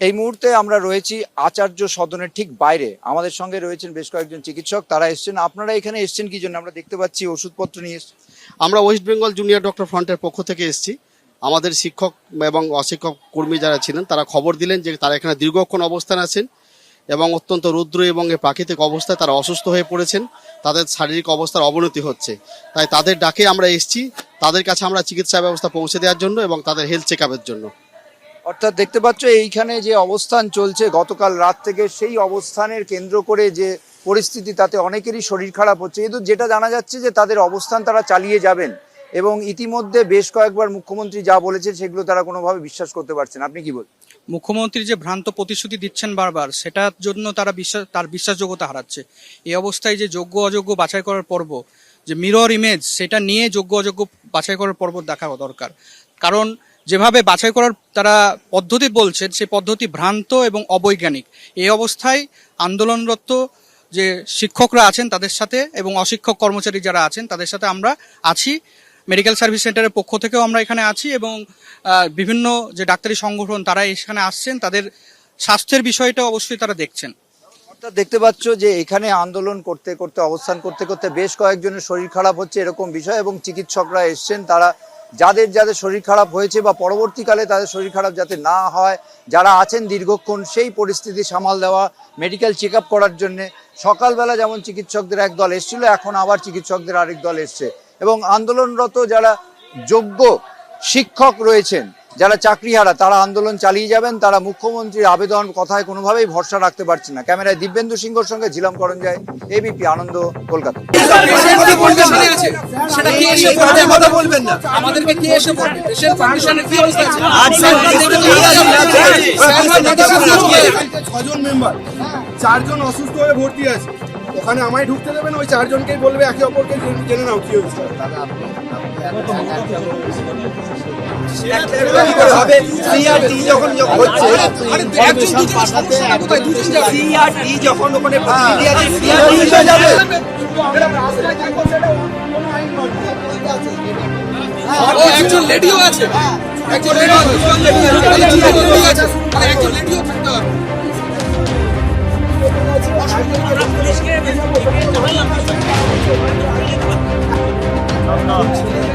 এই মুহূর্তে আমরা রয়েছি আচার্য সদনের ঠিক বাইরে। আমাদের সঙ্গে রয়েছেন বেশ কয়েকজন চিকিৎসক, তারা এসছেন। আপনারা এখানে এসছেন কি জন্য? আমরা দেখতে পাচ্ছি ওষুধপত্র নিয়ে। আমরা ওয়েস্ট বেঙ্গল জুনিয়র ডক্টর ফ্রন্টের পক্ষ থেকে এসেছি। আমাদের শিক্ষক এবং অশিক্ষক কর্মী যারা ছিলেন, তারা খবর দিলেন যে তারা এখানে দীর্ঘক্ষণ অবস্থান আছেন এবং অত্যন্ত রুদ্র এবং এ প্রাকৃতিক অবস্থায় তারা অসুস্থ হয়ে পড়েছেন। তাদের শারীরিক অবস্থার অবনতি হচ্ছে। তাই তাদের ডাকে আমরা এসেছি। তাদের কাছে আমরা চিকিৎসা ব্যবস্থা পৌঁছে দেওয়ার জন্য এবং তাদের হেলথ চেক জন্য। অর্থাৎ দেখতে পাচ্ছ, এইখানে যে অবস্থান চলছে গতকাল রাত থেকে, সেই অবস্থানের কেন্দ্র করে যে পরিস্থিতি, তাতে অনেকেরই শরীর খারাপ হচ্ছে। কিন্তু যেটা জানা যাচ্ছে যে তাদের অবস্থান তারা চালিয়ে যাবেন এবং ইতিমধ্যে বেশ কয়েকবার মুখ্যমন্ত্রী যা বলেছেন, সেগুলো তারা কোনোভাবে বিশ্বাস করতে পারছেন। আপনি কি বলছেন মুখ্যমন্ত্রী যে ভ্রান্ত প্রতিশ্রুতি দিচ্ছেন বারবার, সেটার জন্য তারা বিশ্বাস, তার বিশ্বাসযোগ্যতা হারাচ্ছে। এই অবস্থায় যে যোগ্য অযোগ্য বাছাই করার পর্ব, যে মিরর ইমেজ সেটা নিয়ে যোগ্য অযোগ্য বাছাই করার পর্ব দেখা দরকার। কারণ যেভাবে বাছাই করার তারা পদ্ধতি বলছেন, সেই পদ্ধতি ভ্রান্ত এবং অবৈজ্ঞানিক। এই অবস্থায় আন্দোলনরত যে শিক্ষকরা আছেন তাদের সাথে এবং অশিক্ষক কর্মচারী যারা আছেন তাদের সাথে আমরা আছি। মেডিকেল সার্ভিস সেন্টারের পক্ষ থেকেও আমরা এখানে আছি এবং বিভিন্ন যে ডাক্তারি সংগঠন তারা এখানে আসছেন, তাদের স্বাস্থ্যের বিষয়টা অবশ্যই তারা দেখছেন। অর্থাৎ দেখতে পাচ্ছ যে এখানে আন্দোলন করতে করতে, অবস্থান করতে করতে বেশ কয়েকজনের শরীর খারাপ হচ্ছে এরকম বিষয় এবং চিকিৎসকরা এসছেন, তারা যাদের যাদের শরীর খারাপ হয়েছে বা পরবর্তীকালে তাদের শরীর খারাপ যাতে না হয়, যারা আছেন দীর্ঘক্ষণ সেই পরিস্থিতি সামাল দেওয়া মেডিকেল চেক করার জন্যে, সকালবেলা যেমন চিকিৎসকদের এক দল এসেছিল, এখন আবার চিকিৎসকদের আরেক দল এসছে। এবং আন্দোলনরত যারা যোগ্য শিক্ষক রয়েছেন, যারা চাকরিহারা, তারা আন্দোলন চালিয়ে যাবেন, তারা মুখ্যমন্ত্রীর আবেদন কথায় কোনোভাবেই ভরসা রাখতে পারছেন না। ক্যামেরায় দিব্যেন্দু সিংহর সঙ্গে ঝিলাম করণ যায় এবিপি আনন্দ, কলকাতা। সেটা কে এসে পড়বে কথা বলবেন না। আমাদেরকে কে এসে পড়বে দেশের কন্ডিশনে কি অবস্থা আছে? ছজন মেম্বার। চারজন অসুস্থ হয়ে ভর্তি আছে। ওখানে আমায় ঢুকতে দেবেন ওই চারজনকেই বলবে একে অপরকে জেনে- জেনে নাও কি হয়েছে। হবে সিআরটি যখন যখন ওখানে যাবে একজন একজন লেডিও আছে একজন লেডিও থাকতে হবে